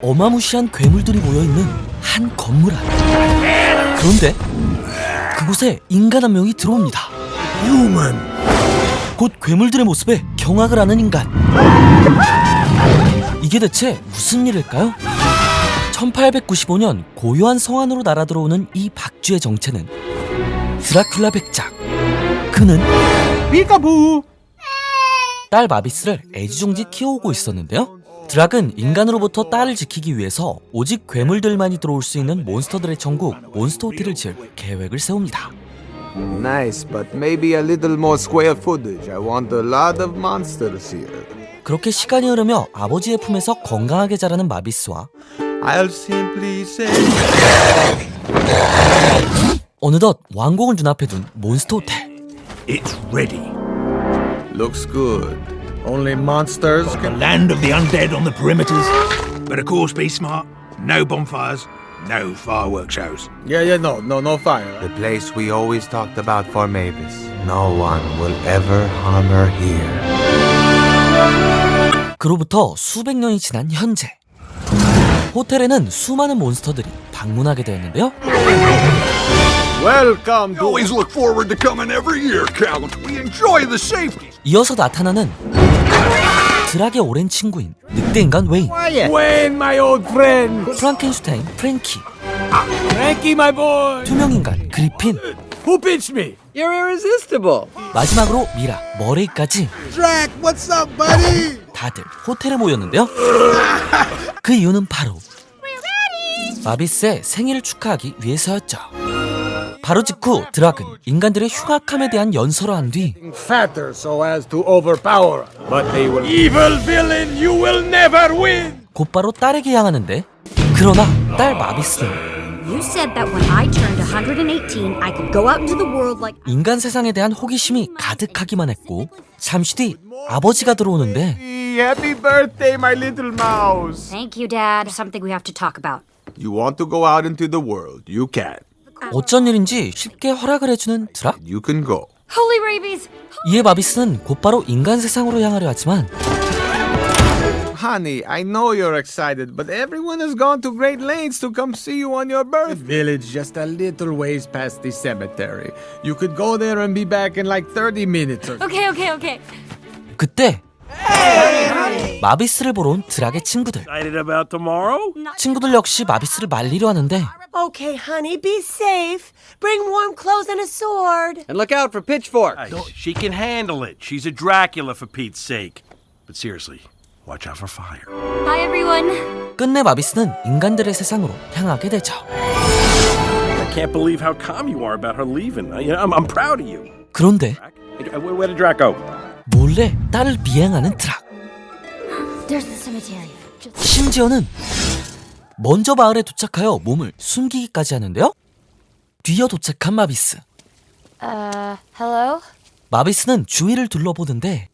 어마무시한 괴물들이 모여있는 한 건물 안. 그런데 그곳에 인간 한 명이 들어옵니다. 곧 괴물들의 모습에 경악을 하는 인간. 이게 대체 무슨 일일까요? 1895년 고요한 성안으로 날아들어오는 이 박쥐의 정체는 드라큘라 백작. 그는 피카부 딸 마비스를 애지중지 키워오고 있었는데요. 드락은 인간으로부터 딸을 지키기 위해서 오직 괴물들만이 들어올 수 있는 몬스터들의 천국 몬스터 호텔을 지을 계획을 세웁니다. Nice, but maybe a little more square footage. I want a lot of monsters here. 그렇게 시간이 흐르며 아버지의 품에서 건강하게 자라는 마비스와 I'll simply say. 어느덧 왕국을 눈앞에 둔 몬스터 호텔. It's ready. Looks good. Only monsters The land of the undead on the perimeters. But of course, be smart. No bonfires, no fireworks shows. Yeah, yeah, no, no, no fire. The place we always talked about for Mavis. No one will ever harm her here. 그로부터 수백 년이 지난 현재. 호텔에는 수많은 몬스터들이 방문하게 되었는데요. Welcome to. Always look forward to coming every year, Count. We enjoy the safety. 이어서 나타나는 드락의 오랜 친구인 늑대 인간 웨인, Wayne, my old friend. 프랑켄슈타인 프랭키, Frankie, my boy. 투명 인간 그리핀, Who pinched me? You're irresistible. 마지막으로 미라, 머레이까지 Drac, what's up, buddy? 다들 호텔에 모였는데요. 그 이유는 바로 마비스의 생일을 축하하기 위해서였죠. 바로 직후 드락은 인간들의 흉악함에 대한 연설을 한 뒤. 곧바로 딸에게 향하는데 그러나 딸 마비스는 You said that when I turned 118, I could go out into the world like. 인간 세상에 대한 호기심이 가득하기만 했고 잠시 뒤 아버지가 들어오는데 Happy birthday, my little mouse. Thank you, Dad. Something we have to talk about. You want to go out into the world? You can. 어쩐 일인지 쉽게 허락을 해주는 드락 You can go. Holy rabies! 이에 마비스는 곧바로 인간 세상으로 향하려 하지만 Honey, I know you're excited, but everyone has gone to great lengths to come see you on your birthday. The village just a little ways past the cemetery. You could go there and be back in like 30 minutes or Okay, okay, okay. 그때 마비스를 보러 온 드락의 친구들 Excited about tomorrow? 친구들 역시 마비스를 말리려 하는데 Okay, honey, be safe. Bring warm clothes and a sword. And look out for pitchforks. She can handle it. She's a Dracula for Pete's sake. But seriously, watch out for fire. Hi, everyone. 끝내 마비스는 인간들의 세상으로 향하게 되죠. I can't believe how calm you are about her leaving. I, I'm, I'm proud of you. 그런데 Where, where did Drac go? 몰래 딸을 cemetery. Just 심지어는 먼저 마을에 도착하여 몸을 숨기기까지 하는데요. 뒤어 도착한 마비스. uh, hello. 마비스는 주위를 둘러보는데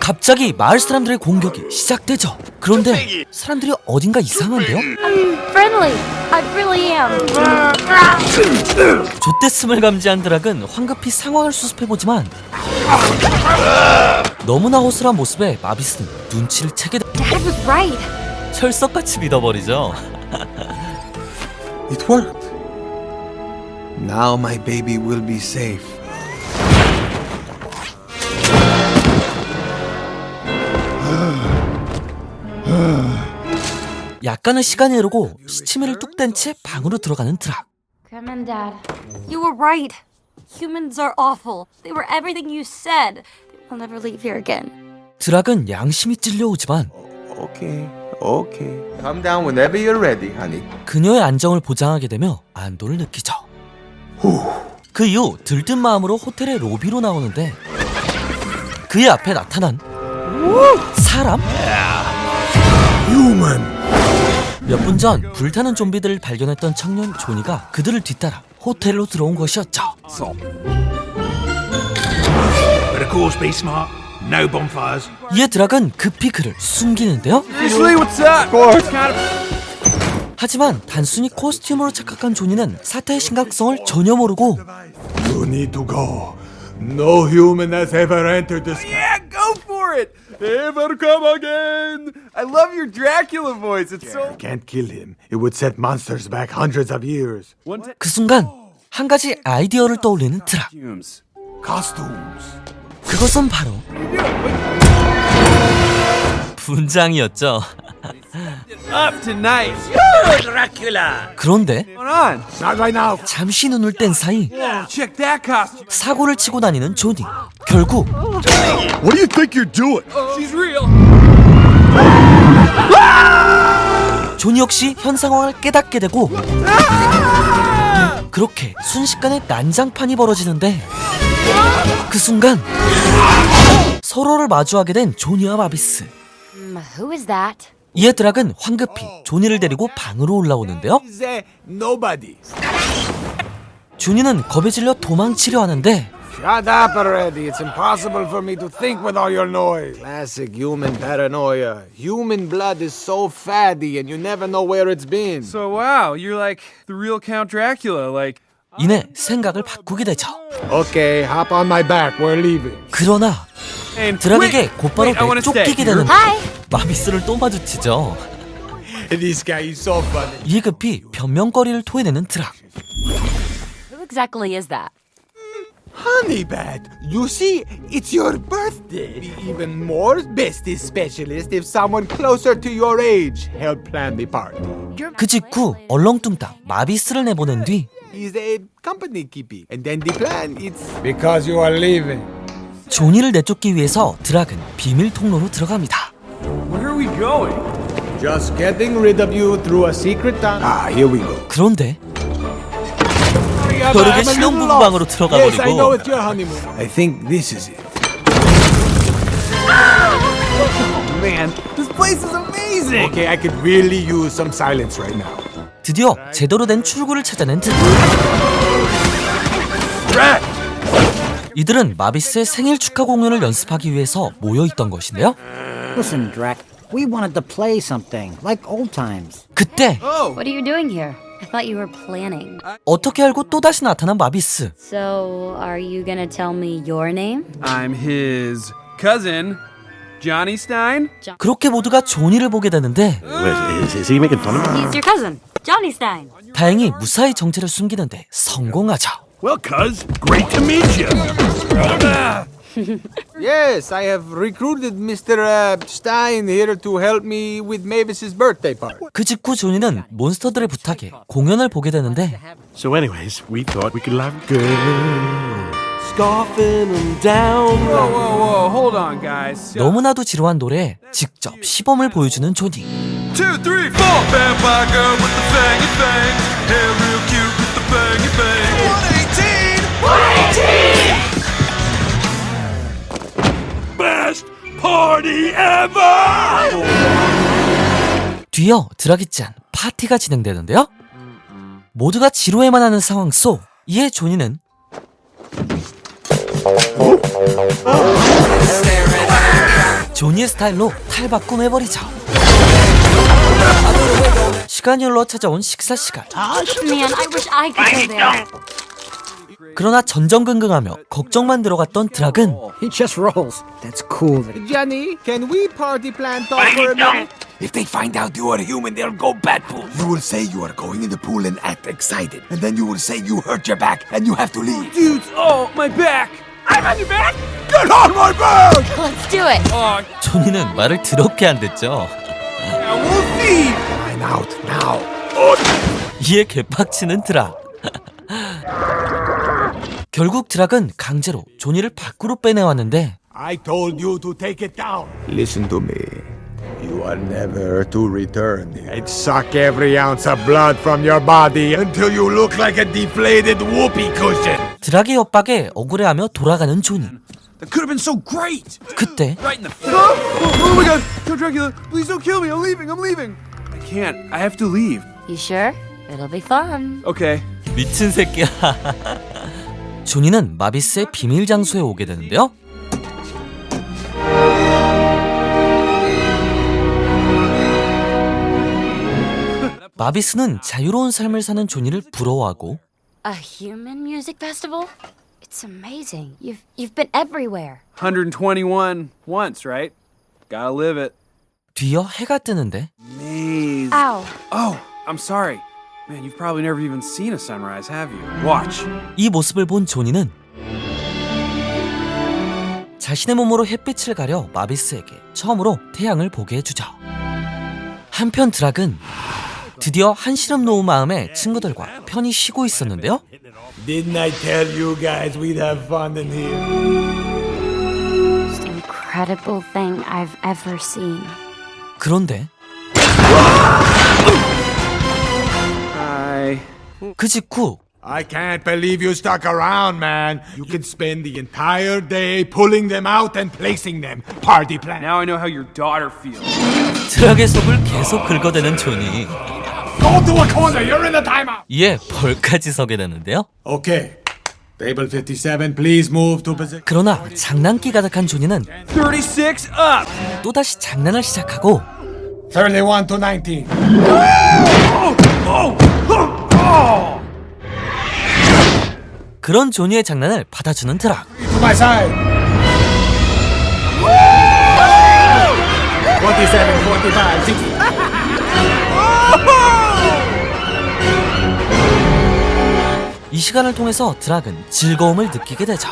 갑자기 마을 사람들의 공격이 시작되죠. 그런데 사람들이 어딘가 이상한데요? I'm friendly. I really am. 좆됐음을 감지한 드락은 황급히 상황을 수습해보지만 너무나 허술한 모습에 마비스는 눈치를 채게 돼 Dad was right. 철석같이 믿어버리죠. It worked. Now my baby will be safe. 약간의 시간이 흐르고 시치미를 뚝뗀채 방으로 들어가는 드락. Come on, Dad. You were right. Humans are awful. They were everything you said. We'll never leave here again. 드락은 양심이 찔려오지만 Okay, okay. Come down whenever you're ready, honey. 그녀의 안정을 보장하게 되며 안도를 느끼죠. 그 이후 들뜬 마음으로 호텔의 로비로 나오는데 그의 앞에 나타난 사람? 몇 분 전 불타는 좀비들을 발견했던 청년 조니가 그들을 뒤따라 호텔로 들어온 것이었죠. But of course, be smart. No bonfires. 이에 드락은 급히 그를 숨기는데요. 하지만 단순히 코스튬으로 착각한 조니는 사태의 심각성을 전혀 모르고 You need to go. No human has ever entered this. Yeah, go for it. Never come again. I love your Dracula voice. It's so. Can't kill him. It would set monsters back hundreds of years. One time. 그 순간 한 가지 아이디어를 떠올리는 드락. Fumes. Costumes. 그것은 바로 분장이었죠. Up tonight. 그런데 What's going on? Not right now. 잠시 눈을 뗀 사이 Oh, check that costume. 사고를 치고 다니는 조니. 결국 What do you think you're doing? She's real. 조니 역시 현 상황을 깨닫게 되고 그렇게 순식간에 난장판이 벌어지는데 그 순간 서로를 마주하게 된 조니와 마비스 Mm, who is that? 이에 드락은 황급히 조니를 데리고 방으로 올라오는데요 uh. 조니는 겁에 질려 도망치려 하는데 Shut up already. It's impossible for me to think with all your noise. Classic human paranoia. Human blood is so fatty and you never know where it's been. So wow, you're like the real Count Dracula. Like. 이내 생각을 바꾸게 되죠 Okay, hop on my back. We're leaving. 그러나 드락에게 wait, 곧바로. 내쫓기게 되는 Hi. 마비스를 또 마주치죠 This guy is so funny. 이에 급히 변명거리를 토해내는 드락 Who exactly is that? Honey Bat, you see, it's your birthday. Be even more bestie specialist if someone closer to your age helped plan the party. 그 직후 얼렁뚱땅 마비스를 내보낸 뒤 He's a company keeping. And then the plan, it's because you are leaving. 조니를 내쫓기 위해서 드락은 비밀 통로로 들어갑니다. Going? Just getting rid of you through a secret tunnel. Ah, here we go. 그런데 벼룩의 신혼부부 방으로 들어가 Yes, I know 버리고 it's your honeymoon. I think this is it. Man, this place is amazing. Okay, I could really use some silence right now. 드디어 제대로 된 출구를 찾아낸 드락. 이들은 마비스의 생일 축하 공연을 연습하기 위해서 모여 있던 것인데요. Listen, Drac, we wanted to play something, like old times. 그때 What are you doing here? I thought you were planning. 어떻게 알고 또다시 나타난 마비스. So, are you gonna tell me your name? I'm his cousin, Johnny Stein. 그렇게 모두가 조니를 보게 되는데 Is, he making fun of me? He's your cousin, Johnny Stein. 다행히 무사히 정체를 숨기는데 성공하죠. Well, cuz, great to meet you. Yes, I have recruited Mr. Uh, Stein here to help me with Mavis's birthday party. 그 직후 조니는 몬스터들의 부탁에 공연을 보게 되는데 So, anyways, we thought we could have a good. Scoffing and down. Whoa, whoa, whoa! Hold on, guys. 너무나도 지루한 노래에 직접 시범을 보여주는 조니. Two, three, four. Vampire girl with the fangy thing. Hair real cute with the fangy thing. 118! 118! Best party ever! 뒤이어 드락이 짠 파티가 진행되는데요. 모두가 지루해만 하는 상황 속 이에 조니는 조니의 스타일로 탈바 꿈해버리죠. 시간이 흘러 찾아온 식사 시간. 그러나 전전긍긍하며 걱정만 들어갔던 드락은 He just rolls. That's cool. Johnny, can we party plan talk for a minute? If they find out you are human, they'll go bat pool. You will say you are going in the pool and act excited. And then you will say you hurt your back and you have to leave. Dudes, oh, my back! I'm on your back! Get on my back! Let's do it. Oh, 조니는 말을 더럽게 안 듣죠. now we'll see! I'm out now. 이에 개빡치는 드락. 결국 드락은 강제로 조니를 밖으로 빼내왔는데 I told you to take it down. Listen to me. You are never to return. I'd suck every ounce of blood from your body until you look like a deflated whoopee cushion. 드락의 협박에 억울해하며 돌아가는 조니. That could have been so great! 그때 Right in the face. Oh, oh, my god! Count Dracula, please don't kill me! I'm leaving! I'm leaving! I can't. I have to leave. You sure? It'll be fun. Okay. 미친 새끼야. 조니는 마비스의 비밀 장소에 오게 되는데요. 마비스는 자유로운 삶을 사는 조니를 부러워하고 A human music festival? It's amazing. You've you've been everywhere. 121 once, right? Gotta live it. 뒤이어 해가 뜨는데 Maze. Ow. Oh, I'm sorry. Man, you've probably never even seen a sunrise, have you? Watch. 이 모습을 본 조니는 자신의 몸으로 햇빛을 가려 마비스에게 처음으로 태양을 보게 해주죠. 한편 드락은 드디어 한시름 놓은 마음에 친구들과 편히 쉬고 있었는데요. Didn't I tell you guys we'd have fun in here? Most incredible thing I've ever seen. 그런데. 그 직후 I can't believe you stuck around, man. You can spend the entire day pulling them out and placing them. Party plan. Now I know how your daughter feels. 드락의 속을 계속 긁어대는 조니. Go to a corner. You're in the timeout. 이에 벌까지 서게 되는데요. Okay. Table 57, please move to position. 그러나 장난기 가득한 조니는 36 up! 또다시 장난을 시작하고 31 to 19. 그런 조니의 장난을 받아주는 드락. To my side. 47, 45, 60. 이 시간을 통해서 드락은 즐거움을 느끼게 되죠.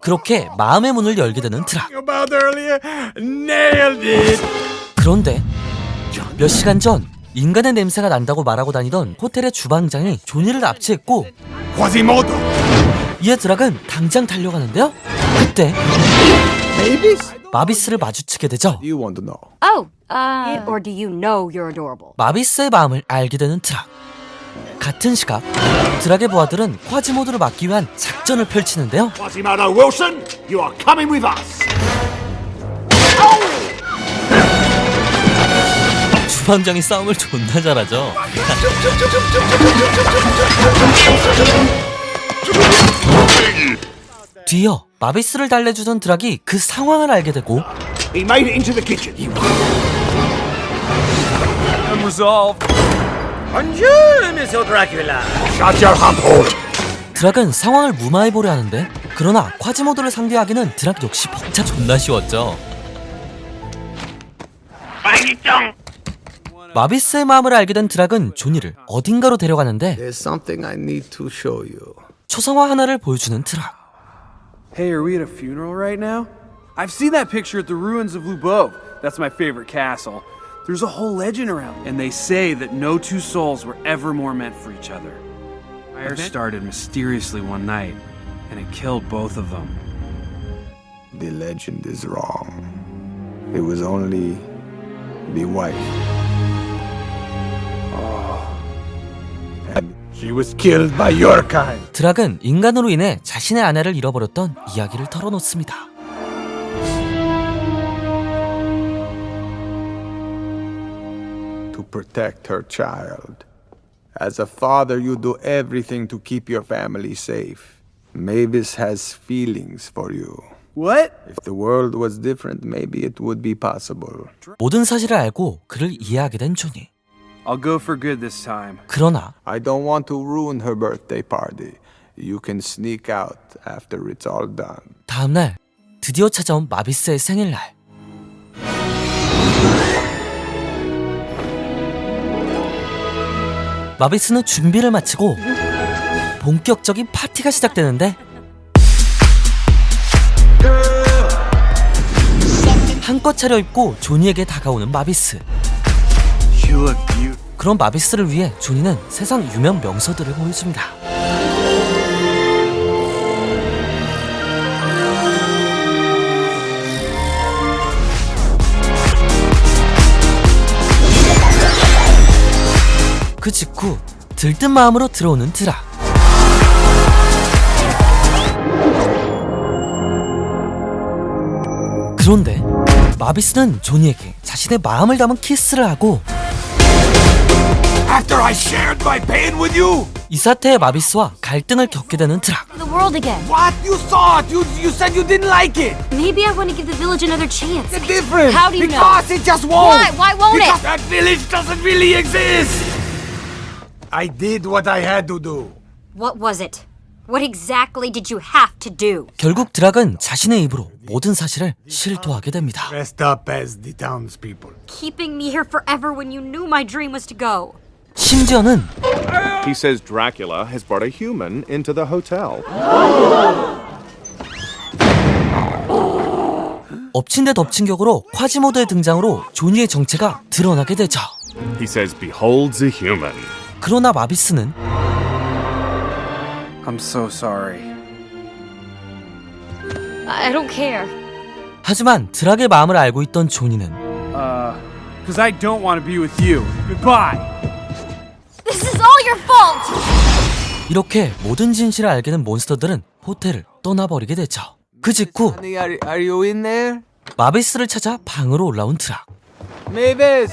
그렇게 마음의 문을 열게 되는 드락. About earlier. Nailed it. 그런데 몇 시간 전 인간의 냄새가 난다고 말하고 다니던 호텔의 주방장이 조니를 납치했고 Quasimodo. 이에 드락은 당장 달려가는데요. 그때 마비스를 마주치게 되죠. Oh, uh. Or do you know you're adorable? 마비스의 마음을 알게 되는 드락. 같은 시각 드락의 부하들은 콰지모드를 막기 위한 작전을 펼치는데요. Quasimodo Wilson, you are coming with us. 주방장이 싸움을 존나 잘하죠. 뒤이어 마비스를 달래주던 드락이 그 상황을 알게 되고 He made it into the kitchen. He Unresolved. Shut your hump hole. 드락은 상황을 무마해 보려 하는데 그러나 콰지모드를 상대하기는 드락 역시 벅차 존나 쉬웠죠. 마비스의 마음을 알게 된 드락은 조니를 어딘가로 데려가는데 There's something I need to show you. 초상화 하나를 보여주는 드락. Hey, are we at a funeral right now? I've seen that picture at the ruins of Lubov. That's my favorite castle. There's a whole legend around, and they say that no two souls were ever more meant for each other. Fire started mysteriously one night, and it killed both of them. The legend is wrong. It was only the wife. She was killed by your kind. 드락은 인간으로 인해 자신의 아내를 잃어버렸던 이야기를 털어놓습니다. To protect her child. As a father, you do everything to keep your family safe. Mavis has feelings for you. What? If the world was different, maybe it would be possible. 모든 사실을 알고 그를 이해하게 된 조니. I'll go for good this time. 그러나 I don't want to ruin her birthday party. You can sneak out after it's all done. 다음 날 드디어 찾아온 마비스의 생일날. 마비스는 준비를 마치고 본격적인 파티가 시작되는데 한껏 차려입고 조니에게 다가오는 마비스. 그런 마비스를 위해 조니는 세상 유명 명소들을 보여줍니다. 그 직후 들뜬 마음으로 들어오는 드라. 그런데 마비스는 조니에게 자신의 마음을 담은 키스를 하고 After I shared my pain with you? 이 사태에 마비스와 갈등을 겪게 되는 드락. The world again. What? You saw it. You you said you didn't like it. Maybe I want to give the village another chance. It's different. How do you know? because it just won't. Why? Why won't because it? that village doesn't really exist. I did what I had to do. What was it? What exactly did you have to do? 결국 드락은 자신의 입으로 모든 사실을 실토하게 됩니다. Dressed up as the townspeople. Keeping me here forever when you knew my dream was to go. 심지어는 He says Dracula has brought a human into the hotel. 엎친 데 덮친 격으로 콰지모드의 등장으로 조니의 정체가 드러나게 되죠. He says beholds a human. 그러나 마비스는 I'm so sorry. I don't care. 하지만 드락의 마음을 알고 있던 조니는 Uh, because I don't want to be with you. Goodbye. 이렇게 모든 진실을 알게 된 몬스터들은 호텔을 떠나버리게 되죠. 그 직후 Are, are you in there? 마비스를 찾아 방으로 올라온 드락. Mavis!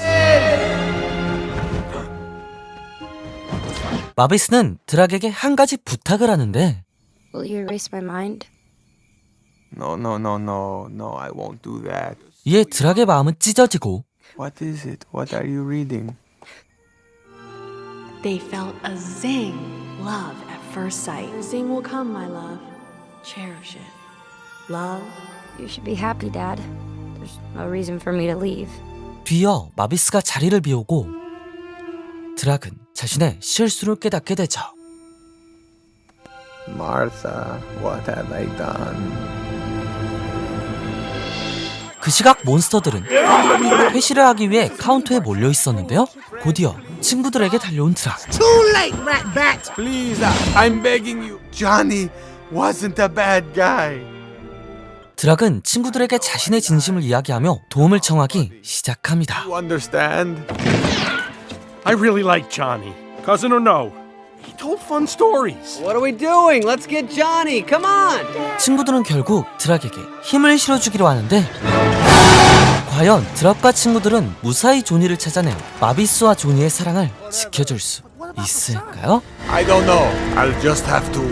마비스는 드락에게 한 가지 부탁을 하는데 Will you erase my mind? No, no, no, no, no, I won't do that. 이에 드락의 마음은 찢어지고 What is it? What are you reading? They felt a zing, love at first sight. Zing will come, my love. Cherish it. Love. You should be happy, Dad. There's no reason for me to leave. 뒤이어 마비스가 자리를 비우고 드락은 자신의 실수를 깨닫게 되죠. Martha, what have I done? 그 시각 몬스터들은 회시를 하기 위해 카운터에 몰려 있었는데요. 곧이어 친구들에게 달려온 드락. Too late, Ratbat! Please, I'm begging you. Johnny wasn't a bad guy. 드락은 친구들에게 자신의 진심을 이야기하며 도움을 청하기 시작합니다. You understand? I really like Johnny. Cousin or no? He told fun stories. What are we doing? Let's get Johnny. Come on. 친구들은 결국 드락에게 힘을 실어주기로 하는데 과연 드락과 친구들은 무사히 조니를 찾아내 마비스와 조니의 사랑을 지켜줄 수 있을까요? I don't know. I'll just have to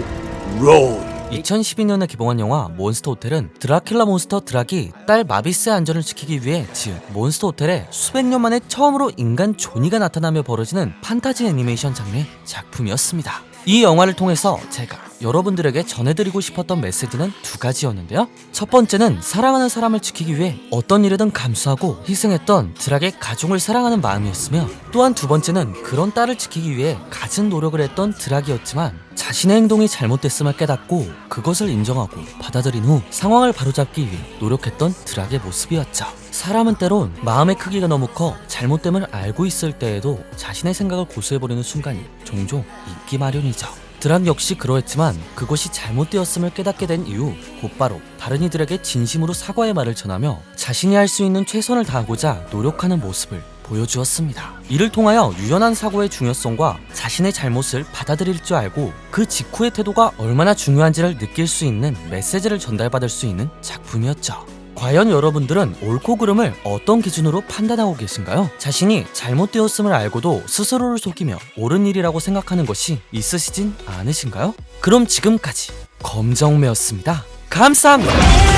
roll. 2012년에 개봉한 영화 몬스터 호텔은 드라큘라 몬스터 드락이 딸 마비스의 안전을 지키기 위해 지은 몬스터 호텔에 수백 년 만에 처음으로 인간 조니가 나타나며 벌어지는 판타지 애니메이션 장르의 작품이었습니다. 이 영화를 통해서 제가 여러분들에게 전해드리고 싶었던 메시지는 두 가지였는데요. 첫 번째는 사랑하는 사람을 지키기 위해 어떤 일에든 감수하고 희생했던 드락의 가족을 사랑하는 마음이었으며 또한 두 번째는 그런 딸을 지키기 위해 갖은 노력을 했던 드락이었지만 자신의 행동이 잘못됐음을 깨닫고 그것을 인정하고 받아들인 후 상황을 바로잡기 위해 노력했던 드락의 모습이었죠. 사람은 때론 마음의 크기가 너무 커 잘못됨을 알고 있을 때에도 자신의 생각을 고수해버리는 순간이 종종 있기 마련이죠. 드락 역시 그러했지만 그것이 잘못되었음을 깨닫게 된 이후 곧바로 다른 이들에게 진심으로 사과의 말을 전하며 자신이 할 수 있는 최선을 다하고자 노력하는 모습을 보여주었습니다. 이를 통하여 유연한 사고의 중요성과 자신의 잘못을 받아들일 줄 알고 그 직후의 태도가 얼마나 중요한지를 느낄 수 있는 메시지를 전달받을 수 있는 작품이었죠. 과연 여러분들은 옳고 그름을 어떤 기준으로 판단하고 계신가요? 자신이 잘못되었음을 알고도 스스로를 속이며 옳은 일이라고 생각하는 것이 있으시진 않으신가요? 그럼 지금까지 검정매였습니다. 감사합니다.